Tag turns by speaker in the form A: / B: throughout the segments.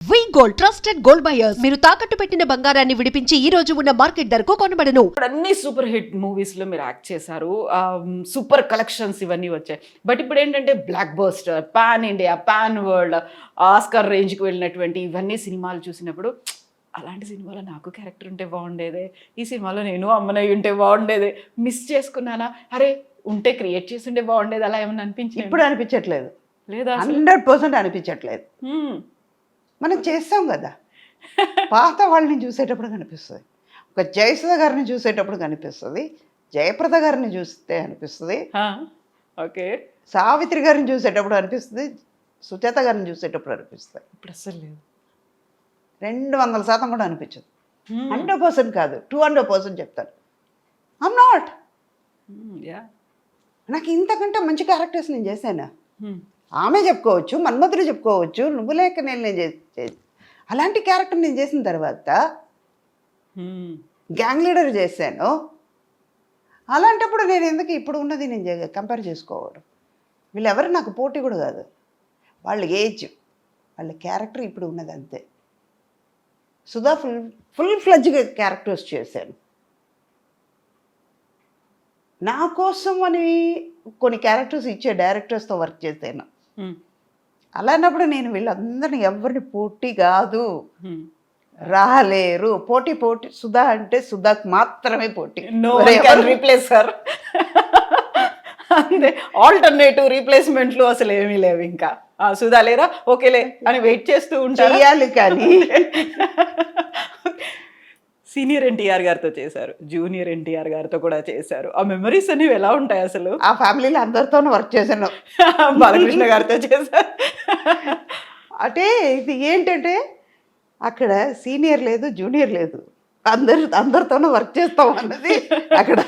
A: We gold trusted gold buyers మీరు తాకట్టు పెట్టిన బంగారాన్ని విడిపించి ఈ రోజు ఉన్న మార్కెట్ ధరకు కొనబడను.
B: ఇప్పుడు అన్ని సూపర్ హిట్ మూవీస్లో మీరు యాక్ట్ చేశారు. సూపర్ కలెక్షన్స్ ఇవన్నీ వచ్చాయి. బట్ ఇప్పుడు ఏంటంటే blockbuster pan India pan world Oscar రేంజ్కి వెళ్ళినటువంటి ఇవన్నీ సినిమాలు చూసినప్పుడు అలాంటి సినిమాలో నాకు క్యారెక్టర్ ఉంటే బాగుండేదే. ఈ సినిమాలో నేను అమ్మనయ్య ఉంటే బాగుండేదే. మిస్ చేసుకున్నానా? అరే ఉంటే క్రియేట్ చేసి ఉంటే బాగుండేది అలా ఏమన్నా అనిపించింది?
C: ఇప్పుడు అనిపించట్లేదు.
B: లేదా?
C: హండ్రెడ్ పర్సెంట్ అనిపించట్లేదు. మనం చేస్తాం కదా. పాత వాళ్ళని చూసేటప్పుడు కనిపిస్తుంది. ఒక జయసుధ గారిని చూసేటప్పుడు కనిపిస్తుంది. జయప్రద గారిని చూస్తే అనిపిస్తుంది.
B: ఓకే.
C: సావిత్రి గారిని చూసేటప్పుడు అనిపిస్తుంది. సుచేత గారిని చూసేటప్పుడు అనిపిస్తుంది.
B: ఇప్పుడు అసలు లేదు.
C: రెండు వందల శాతం కూడా అనిపించదు. హండ్రెడ్ పర్సెంట్ కాదు. టూ హండ్రెడ్ పర్సెంట్ చెప్తాను. ఐమ్ నాట్
B: యా
C: నాకు ఇంతకంటే మంచి క్యారెక్టర్స్ నేను చేశాను. ఆమె చెప్పుకోవచ్చు మన్మధుడు చెప్పుకోవచ్చు నువ్వు లేక నేను నేను అలాంటి క్యారెక్టర్ నేను చేసిన తర్వాత. గ్యాంగ్ లీడర్ చేశాను. అలాంటప్పుడు నేను ఎందుకు ఇప్పుడు ఉన్నది నేను కంపేర్ చేసుకోవడం? వీళ్ళెవరు నాకు పోటీ కూడా కాదు. వాళ్ళ ఏజ్ వాళ్ళ క్యారెక్టర్ ఇప్పుడు ఉన్నది అంతే. సుధా ఫుల్ ఫుల్ ఫ్లడ్జ్గా క్యారెక్టర్స్ చేశాను. నా కోసం అని కొన్ని క్యారెక్టర్స్ ఇచ్చే డైరెక్టర్స్తో వర్క్ చేశాను.
B: హ్మ్.
C: అలాంటప్పుడు నేను వీళ్ళందరినీ ఎవరిని పోటీ కాదు. రాలేరు. పోటీ పోటీ సుధా అంటే సుధాకు మాత్రమే పోటీ.
B: రీప్లేస్ అంతే. ఆల్టర్నేటివ్ రీప్లేస్మెంట్లు అసలు ఏమీ లేవు ఇంకా. సుధా లేరా? ఓకేలే అని వెయిట్ చేస్తూ ఉంటారు?
C: చెయ్యాలి కానీ.
B: సీనియర్ ఎన్టీఆర్ గారితో చేశారు. జూనియర్ ఎన్టీఆర్ గారితో కూడా చేశారు. ఆ మెమరీస్ అనేవి ఎలా ఉంటాయి అసలు?
C: ఆ ఫ్యామిలీలో అందరితోనూ వర్క్ చేశాను.
B: బాలకృష్ణ గారితో చేశారు.
C: అంటే ఇది ఏంటంటే అక్కడ సీనియర్ లేదు జూనియర్ లేదు. అందరు అందరితోనూ వర్క్ చేస్తాం అన్నది అక్కడ.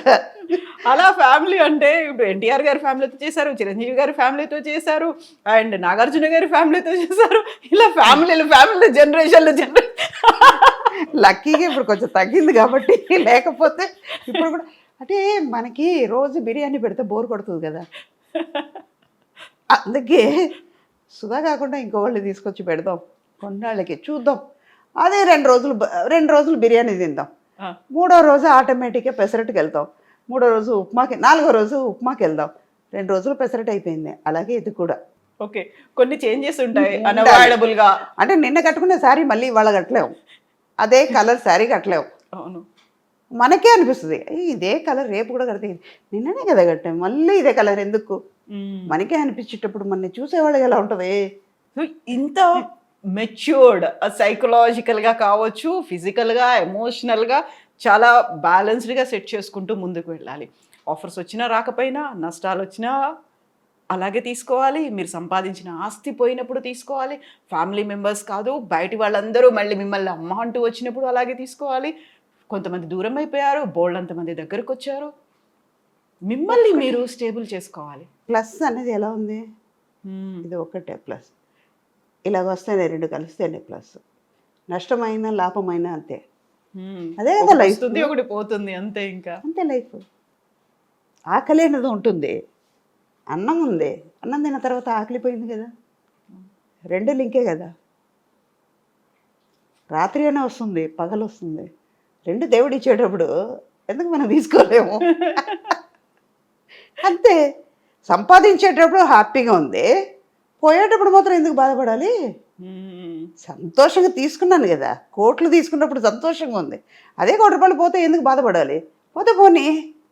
B: అలా ఫ్యామిలీ అంటే ఇప్పుడు ఎన్టీఆర్ గారి ఫ్యామిలీతో చేశారు చిరంజీవి గారి ఫ్యామిలీతో చేశారు అండ్ నాగార్జున గారి ఫ్యామిలీతో చేశారు. ఇలా ఫ్యామిలీలు ఫ్యామిలీ జనరేషన్లు జనరేషన్
C: లక్కీగా ఇప్పుడు కొంచెం తగ్గింది కాబట్టి లేకపోతే ఇప్పుడు కూడా అంటే మనకి రోజు బిర్యానీ పెడితే బోర్ కొడుతుంది కదా. అందుకే సుధా కాకుండా ఇంకో వాళ్ళు తీసుకొచ్చి పెడదాం కొన్నాళ్ళకి చూద్దాం. అదే రెండు రోజులు రెండు రోజులు బిర్యానీ తిందాం. మూడో రోజు ఆటోమేటిక్గా పెసరట్టుకి వెళ్తాం మూడో రోజు ఉప్మాకి నాలుగో రోజు ఉప్మాకి వెళ్దాం. రెండు రోజులు పెసరట్ అయిపోయింది అలాగే ఇది కూడా.
B: ఓకే కొన్ని చేంజెస్ ఉంటాయి గా.
C: అంటే నిన్న కట్టుకునే శారీ మళ్ళీ ఇవాళ కట్టలేము అదే కలర్ శారీ కట్టలేము
B: అవును.
C: మనకే అనిపిస్తుంది. "ఏయ్, ఇదే కలర్ రేపు కూడా కడితే నిన్ననే కదా కట్టాం మళ్ళీ ఇదే కలర్ ఎందుకు. మనకే అనిపించేటప్పుడు మన చూసేవాళ్ళకి ఎలా ఉంటుంది?
B: ఇంత మెచ్యూర్డ్ సైకలాజికల్గా కావచ్చు ఫిజికల్గా ఎమోషనల్గా చాలా బ్యాలెన్స్డ్గా సెట్ చేసుకుంటూ ముందుకు వెళ్ళాలి. ఆఫర్స్ వచ్చినా రాకపోయినా నష్టాలు వచ్చినా అలాగే తీసుకోవాలి మీరు సంపాదించిన ఆస్తి పోయినప్పుడు తీసుకోవాలి ఫ్యామిలీ మెంబర్స్ కాదు బయటి వాళ్ళందరూ మళ్ళీ మిమ్మల్ని అమ్మ అంటూ వచ్చినప్పుడు అలాగే తీసుకోవాలి. కొంతమంది దూరం అయిపోయారు బోల్డ్ అంతమంది దగ్గరకు వచ్చారు. మిమ్మల్ని మీరు స్టేబుల్ చేసుకోవాలి.
C: ప్లస్ అనేది ఎలా ఉంది. ఇది ఒక్కటే ప్లస్. ఇలాగ వస్తేనే రెండు కలిస్తేనే ప్లస్. నష్టమైన లాభమైన అంతే. అదే కదా
B: ఒకటి. వస్తుంది ఒకటి పోతుంది అంతే ఇంకా.
C: అంతే లైఫ్. ఆకలి అనేది ఉంటుంది. అన్నం ఉంది. అన్నం తిన్న తర్వాత ఆకలి పోయింది కదా. రెండు లింకే కదా. రాత్రి అనే వస్తుంది పగలు వస్తుంది. రెండు దేవుడు ఇచ్చేటప్పుడు ఎందుకు మనం తీసుకోలేము? అంతే. సంపాదించేటప్పుడు హ్యాపీగా ఉంది. పోయేటప్పుడు మాత్రం ఎందుకు బాధపడాలి. సంతోషంగా తీసుకున్నాను కదా. కోట్లు తీసుకున్నప్పుడు సంతోషంగా ఉంది. అదే కోటి రూపాయలు పోతే ఎందుకు బాధపడాలి? పోతే పోనీ.